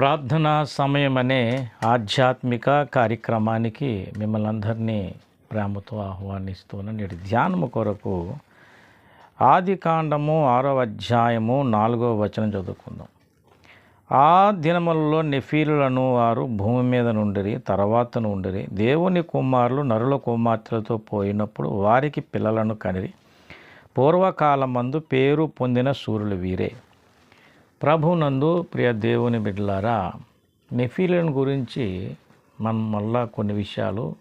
ప్రార్థనా సమయం అనే ఆధ్యాత్మిక కార్యక్రమానికి మిమ్మల్ని అందరినీ ప్రేమతో ఆహ్వానిస్తున్న నేటి ధ్యానము కొరకు ఆది కాండము ఆరో అధ్యాయము నాలుగో వచనం చదువుకుందాం. ఆ దినములలో నెఫీలులను వారు భూమి మీద నుండిరి తర్వాత నుండిరి దేవుని కుమారులు నరుల కుమార్తెలతో పోయినప్పుడు వారికి పిల్లలను కనిరి. పూర్వకాలమందు పేరు పొందిన సూర్యులు వీరే. ప్రభునందు ప్రియ దేవుని బిడ్డలారా నెఫీలను గురించి మనం మళ్ళా కొన్ని విషయాలు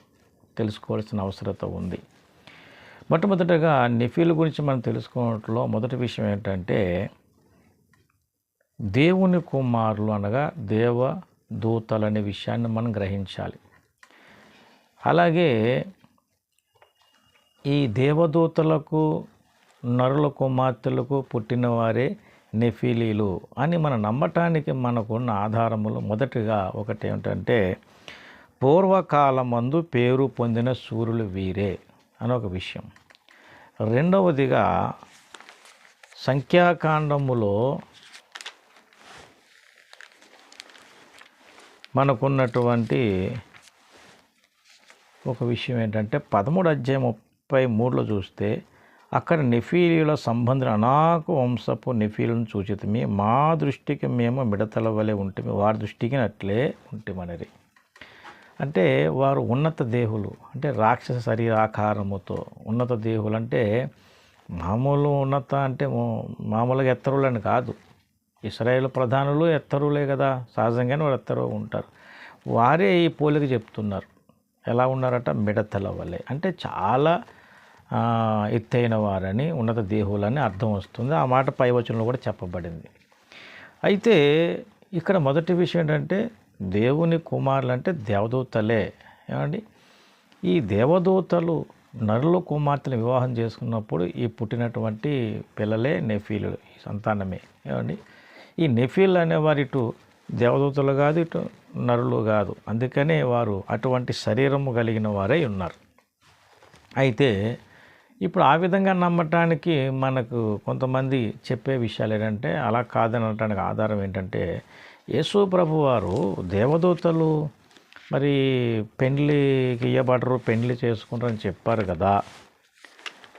తెలుసుకోవాల్సిన అవసరత ఉంది. మొట్టమొదటగా నెఫీల గురించి మనం తెలుసుకోవడంలో మొదటి విషయం ఏంటంటే దేవుని కుమారులు అనగా దేవ దూతలు అనే విషయాన్ని మనం గ్రహించాలి. అలాగే ఈ దేవదూతలకు నరుల కుమార్తెలకు పుట్టినవారే వారే నెఫీలీలు అని మనం నమ్మటానికి మనకున్న ఆధారములు మొదటిగా ఒకటి ఏమిటంటే పూర్వకాలమందు పేరు పొందిన సూర్యులు వీరే అని ఒక విషయం. రెండవదిగా సంఖ్యాకాండములో మనకున్నటువంటి ఒక విషయం ఏంటంటే పదమూడు అధ్యాయం ముప్పై మూడులో చూస్తే అక్కడ నెఫీలీల సంబంధం అనాకు వంశపు నెఫీలను సూచితమే మా దృష్టికి మేము మిడతల వలె ఉంటుంది వారి దృష్టికి అట్లే ఉంటమనేది. అంటే వారు ఉన్నత దేహులు. అంటే రాక్షస శరీరాకారముతో ఉన్నత దేహులు అంటే మామూలు ఉన్నత అంటే మామూలుగా ఎత్తరులని కాదు. ఇస్రాయేల్ ప్రధానులు ఎత్తరులే కదా. సహజంగానే వారు ఎత్తరు ఉంటారు. వారే ఈ పోలిక చెప్తున్నారు. ఎలా ఉన్నారట? మిడతల వలె. అంటే చాలా ఎత్తైన వారని ఉన్నత దేహులని అర్థం వస్తుంది. ఆ మాట పైవచనంలో కూడా చెప్పబడింది. అయితే ఇక్కడ మొదటి విషయం ఏంటంటే దేవుని కుమారులు అంటే దేవదూతలే. ఏమండి? ఈ దేవదూతలు నరుల కుమార్తెను వివాహం చేసుకున్నప్పుడు ఈ పుట్టినటువంటి పిల్లలే నెఫీలు ఈ సంతానమే. ఏమండి? ఈ నెఫీలు అనేవారు ఇటు దేవదూతలు కాదు ఇటు నరులు కాదు. అందుకనే వారు అటువంటి శరీరము కలిగిన వారై ఉన్నారు. అయితే ఇప్పుడు ఆ విధంగా నమ్మటానికి మనకు కొంతమంది చెప్పే విషయాలు ఏంటంటే అలా కాదని అనటానికి ఆధారం ఏంటంటే యేసు ప్రభు వారు దేవదూతలు మరి పెండ్లికి ఇయ్యబడరు పెండ్లి చేసుకుంటారని చెప్పారు కదా.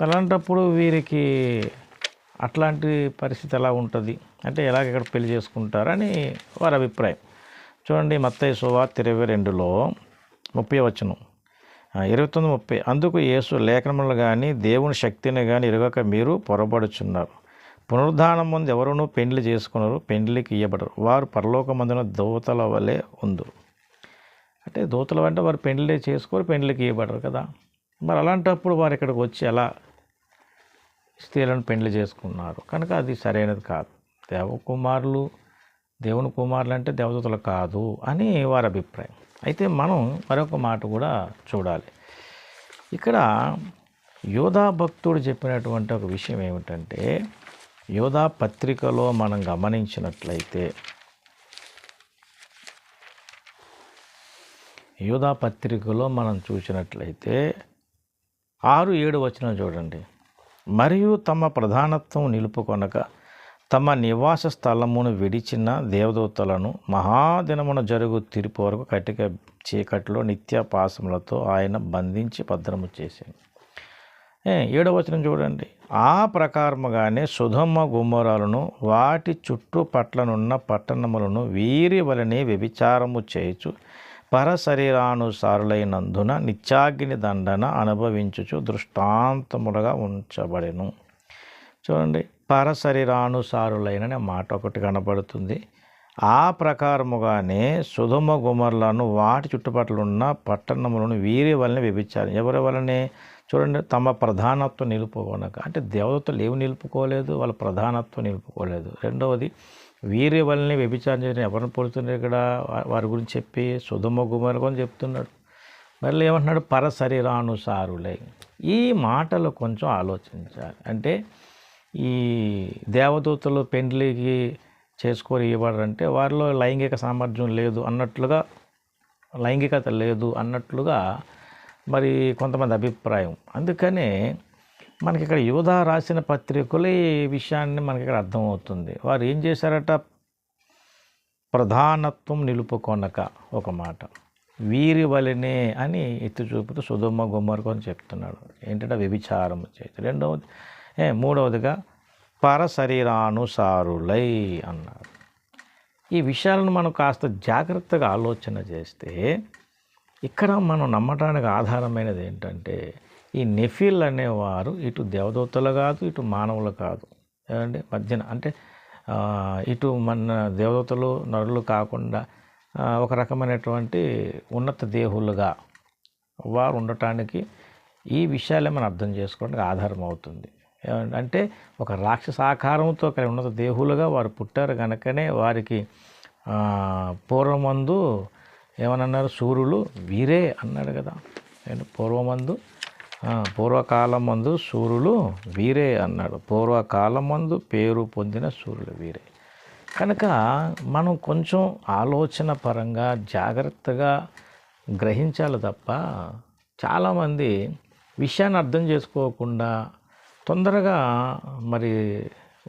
అలాంటప్పుడు వీరికి అట్లాంటి పరిస్థితి ఎలా ఉంటుంది? అంటే ఎలాగ ఇక్కడ పెళ్ళి చేసుకుంటారని వారి అభిప్రాయం. చూడండి మత్తయ్య సువార్త ఇరవై రెండులో ముప్పై వచనం. ఇరవై తొమ్మిది ముప్పై. అందుకు యేసు లేఖనములు కానీ దేవుని శక్తిని కానీ ఇరగక మీరు పొరబడుచున్నారు. పునరుద్ధానం ముందు ఎవరునూ పెండ్లి చేసుకున్నారు పెండ్లికి ఇయ్యబడరు. వారు పరలోకమందున దూతల వలె ఉందరు అంటే దూతలు అంటే వారు పెండ్లి చేసుకోరు పెండ్లికి ఇవ్వబడరు కదా. మరి అలాంటప్పుడు వారు ఇక్కడికి వచ్చి ఎలా స్త్రీలను పెండ్లి చేసుకున్నారు? కనుక అది సరైనది కాదు. దేవకుమారులు దేవుని కుమారులు అంటే దేవదూతలు కాదు అని వారి అభిప్రాయం. అయితే మనం మరొక మాట కూడా చూడాలి. ఇక్కడ యోధా భక్తుడు చెప్పినటువంటి ఒక విషయం ఏమిటంటే యోధా పత్రికలో మనం గమనించినట్లయితే యోధా పత్రికలో మనం చూసినట్లయితే ఆరు ఏడు వచ్చిన చూడండి. మరియు తమ ప్రధానత్వం నిలుపుకొనక తమ నివాస స్థలమును విడిచిన దేవదూతలను మహాదినమున జరుగు తీర్పు వరకు కటిక చీకట్లో నిత్యాపాసములతో ఆయన బంధించి భద్రము చేసింది ఏ, ఏడవ వచనం చూడండి. ఆ ప్రకారముగానే సుధమ్మ గుమ్మరాలను వాటి చుట్టుపట్లనున్న పట్టణములను వీరి వలనే వ్యభిచారము చేయుచు పరశరీరానుసారులైనందున నిత్యాగ్ని దండన అనుభవించుచు దృష్టాంతములుగా ఉంచబడెను. చూడండి. పరశరీరానుసారులైన మాట ఒకటి కనబడుతుంది. ఆ ప్రకారముగానే సుధమ గుమర్లను వాటి చుట్టుపక్కల ఉన్న పట్టణములను వీరి వలన వ్యభిచారం ఎవరి వలనే? చూడండి తమ ప్రధానత్వం నిలుపుకోనక. అంటే దేవతలు ఏమి నిలుపుకోలేదు వాళ్ళ ప్రధానత్వం నిలుపుకోలేదు. రెండవది వీరి వలనే వ్యభిచారం చేయడం ఎవరిని పోలుతున్నారు ఇక్కడ? వారి గురించి చెప్పి సుధమ గుమర్లు అని చెప్తున్నాడు. మళ్ళీ ఏమంటున్నాడు? పరశరీరానుసారులై. ఈ మాటలు కొంచెం ఆలోచించాలి. అంటే ఈ దేవదూతలు పెండ్లికి చేసుకొని ఇవ్వడంటే వారిలో లైంగిక సామర్థ్యం లేదు అన్నట్లుగా లైంగికత లేదు అన్నట్లుగా మరి కొంతమంది అభిప్రాయం. అందుకనే మనకి ఇక్కడ యోధ రాసిన పత్రికలు ఈ విషయాన్ని మనకి ఇక్కడ అర్థమవుతుంది. వారు ఏం చేశారట? ప్రధానత్వం నిలుపుకొనక ఒక మాట వీరి వలనే అని ఎత్తి చూపుతూ సుధుమ గుమ్మరకు అని చెప్తున్నాడు. ఏంటంటే వ్యభిచారం చేతి రెండవది మూడవదిగా పరశరీరానుసారులై అన్నారు. ఈ విషయాలను మనం కాస్త జాగ్రత్తగా ఆలోచన చేస్తే ఇక్కడ మనం నమ్మటానికి ఆధారమైనది ఏంటంటే ఈ నెఫిల్ అనేవారు ఇటు దేవదూతలు కాదు ఇటు మానవులు కాదు. ఏమంటే మధ్యన అంటే ఇటు మన దేవదూతలు నరులు కాకుండా ఒక రకమైనటువంటి ఉన్నత దేహులుగా వారు ఉండటానికి ఈ విషయాలే మనం అర్థం చేసుకోవడానికి ఆధారం అవుతుంది. అంటే ఒక రాక్షస ఆకారంతో కలిగి ఉన్నత దేహులుగా వారు పుట్టారు కనుకనే వారికి పూర్వమందు ఏమనన్నారు? సూర్యులు వీరే అన్నాడు కదా. పూర్వమందు పూర్వకాలం మందు సూర్యులు వీరే అన్నాడు. పూర్వకాలం మందు పేరు పొందిన సూర్యులు వీరే. కనుక మనం కొంచెం ఆలోచన పరంగా జాగ్రత్తగా గ్రహించాలి తప్ప చాలామంది విషయాన్ని అర్థం చేసుకోకుండా తొందరగా మరి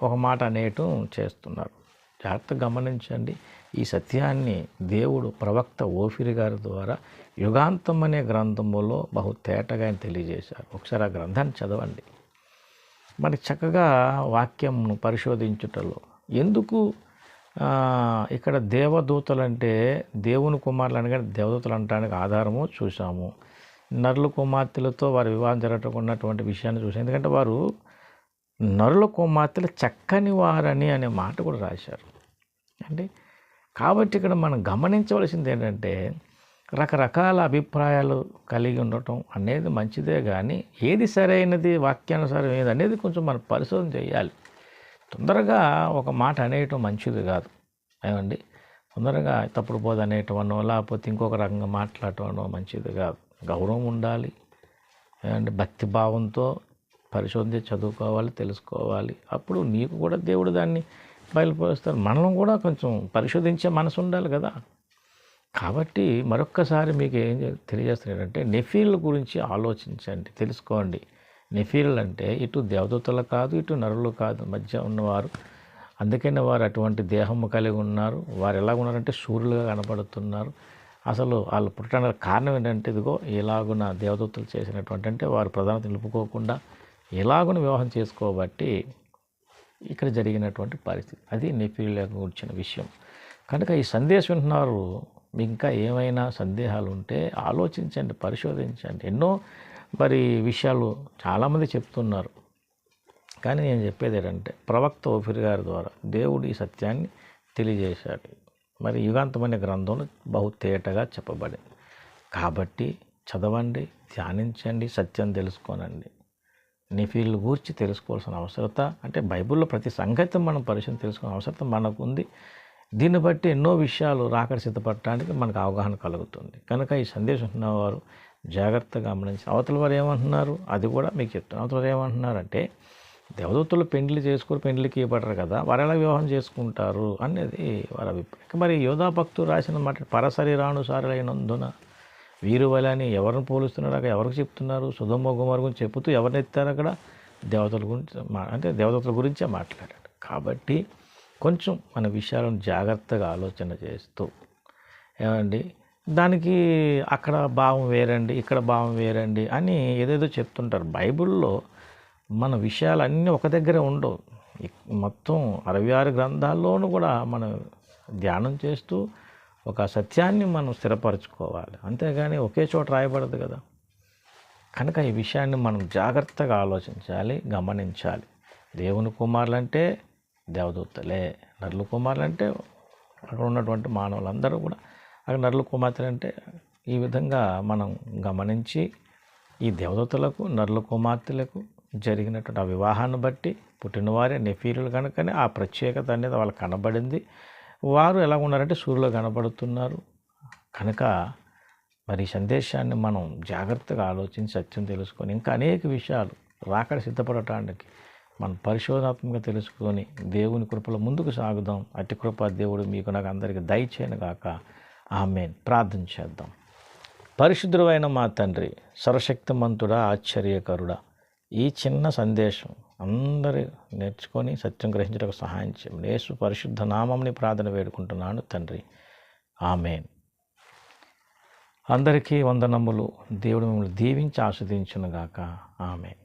ఒక మాట అనేయటం చేస్తున్నారు. జాగ్రత్తగా గమనించండి. ఈ సత్యాన్ని దేవుడు ప్రవక్త ఓఫిరి గారి ద్వారా యుగాంతం అనే గ్రంథములో బహు తేటగా ఆయన తెలియజేశారు. ఒకసారి ఆ గ్రంథాన్ని చదవండి. మరి చక్కగా వాక్యంను పరిశోధించుటలో ఎందుకు ఇక్కడ దేవదూతలు అంటే దేవుని కుమారులు అనగానే దేవదూతలు అనడానికి ఆధారము చూసాము నరుల కుమార్తెలతో వారి వివాహం జరగకున్నటువంటి విషయాన్ని చూసాం ఎందుకంటే వారు నరుల కుమార్తెలు చక్కని వారని అనే మాట కూడా రాశారు. అంటే కాబట్టి ఇక్కడ మనం గమనించవలసింది ఏంటంటే రకరకాల అభిప్రాయాలు కలిగి ఉండటం అనేది మంచిదే కానీ ఏది సరైనది వాక్యానుసారం ఏది అనేది కొంచెం మనం పరిశోధన చేయాలి. తొందరగా ఒక మాట అనేయటం మంచిది కాదు. ఏమండి? తొందరగా తప్పుడు బోధ అనేయటం లేకపోతే ఇంకొక రకంగా మాట్లాడటం అనో మంచిది కాదు. గౌరవం ఉండాలి. అండ్ భక్తి భావంతో పరిశోధించి చదువుకోవాలి తెలుసుకోవాలి. అప్పుడు నీకు కూడా దేవుడు దాన్ని బయలుపరుస్తారు మనం కూడా కొంచెం పరిశోధించే మనసు ఉండాలి కదా. కాబట్టి మరొక్కసారి మీకు ఏం చె- తెలియజేస్తున్నాడంటే నెఫీల్ గురించి ఆలోచించండి తెలుసుకోండి. నెఫీల్ అంటే ఇటు దేవదూతలు కాదు ఇటు నరులు కాదు మధ్య ఉన్నవారు. అందుకనే వారు అటువంటి దేహము కలిగి ఉన్నారు. వారు ఎలా ఉన్నారంటే సూర్యులుగా కనపడుతున్నారు అసలు వాళ్ళు పుట్టడానికి కారణం ఏంటంటే ఇదిగో ఎలాగున దేవదూతలు చేసినటువంటి అంటే వారు ప్రధానత నిలుపుకోకుండా ఎలాగున వివాహం చేసుకోబట్టి ఇక్కడ జరిగినటువంటి పరిస్థితి. అది నెఫీలకు వచ్చిన విషయం. కనుక ఈ సందేశం వింటున్నారు. మీకు ఇంకా ఏమైనా సందేహాలు ఉంటే ఆలోచించండి పరిశోధించండి. ఎన్నో మరి విషయాలు చాలామంది చెప్తున్నారు. కానీ నేను చెప్పేది ఏంటంటే ప్రవక్త ఓఫిర్ గారి ద్వారా దేవుడు ఈ సత్యాన్ని తెలియజేశాడు. మరి యుగాంతమైన గ్రంథంలో బహు తేటగా చెప్పబడింది. కాబట్టి చదవండి ధ్యానించండి సత్యం తెలుసుకోనండి. నిఫీల్ గూర్చి తెలుసుకోవాల్సిన అవసరత అంటే బైబిల్లో ప్రతి సంగతి మనం పరిశీలన తెలుసుకునే అవసరత మనకు ఉంది దీన్ని బట్టి ఎన్నో విషయాలు రాకడ సిద్ధపడటానికి మనకు అవగాహన కలుగుతుంది. కనుక ఈ సందేశం ఉన్నవారు జాగ్రత్తగా గమనించి అవతల వారు ఏమంటున్నారు? అది కూడా మీకు చెప్తాను. అవతల వారు ఏమంటున్నారంటే దేవదత్తులు పెండ్లి చేసుకుని పెండ్లికి ఇవ్వబడరు కదా వారు ఎలా వివాహం చేసుకుంటారు అనేది వారి అభిప్రాయం. మరి యోధా భక్తులు రాసిన మాట పరశరీరానుసారులైనందున వీరు వలని ఎవరిని పోలుస్తున్నారు అక్కడ ఎవరికి చెప్తున్నారు? సుధమ్మ కుమార్ గురించి చెబుతూ ఎవరిని ఎత్తారు అక్కడ? దేవతల గురించి మా- అంటే దేవతల గురించే మాట్లాడాడు కాబట్టి కొంచెం మన విషయాలను జాగ్రత్తగా ఆలోచన చేస్తూ ఏమండి దానికి అక్కడ భావం వేరండి ఇక్కడ భావం వేరండి అని ఏదేదో చెప్తుంటారు. బైబిల్లో మన విషయాలన్నీ ఒక దగ్గర ఉండవు. మొత్తం అరవై ఆరు గ్రంథాల్లోనూ కూడా మనం ధ్యానం చేస్తూ ఒక సత్యాన్ని మనం స్థిరపరచుకోవాలి. అంతేగాని ఒకే చోట రాయబడదు కదా. కనుక ఈ విషయాన్ని మనం జాగ్రత్తగా ఆలోచించాలి గమనించాలి. దేవుని కుమారులంటే దేవదూతలే నరుల కుమారులంటే అక్కడ ఉన్నటువంటి మానవులందరూ కూడా అక్కడ నరుల కుమార్తెలు అంటే ఈ విధంగా మనం గమనించి ఈ దేవదూతలకు నరుల కుమార్తెలకు జరిగినటువంటి ఆ వివాహాన్ని బట్టి పుట్టినవారే నెఫీరులు కనుకనే ఆ ప్రత్యేకత అనేది వాళ్ళకి కనబడింది. వారు ఎలా ఉన్నారంటే సూర్యులు కనబడుతున్నారు. కనుక మరి ఈ సందేశాన్ని మనం జాగ్రత్తగా ఆలోచించి సత్యం తెలుసుకొని ఇంకా అనేక విషయాలు రాకడ సిద్ధపడటానికి మనం పరిశోధనాత్మకంగా తెలుసుకొని దేవుని కృపలో ముందుకు సాగుదాం. అట్టి కృప దేవుడు మీకు నాకు అందరికీ దయచేయను గాక. ఆమె ప్రార్థన చేద్దాం. పరిశుద్ధుడైన మా తండ్రి సర్వశక్తిమంతుడా ఆశ్చర్యకరుడా ఈ చిన్న సందేశం అందరూ నేర్చుకొని సత్యం గ్రహించడానికి సహాయం చేయండి యేసు పరిశుద్ధ నామంని ప్రార్థన వేడుకుంటున్నాను తండ్రి. ఆమెన్. అందరికీ వందనములు. దేవుడు మిమ్మల్ని దీవించి ఆస్వాదించునుగాక ఆమె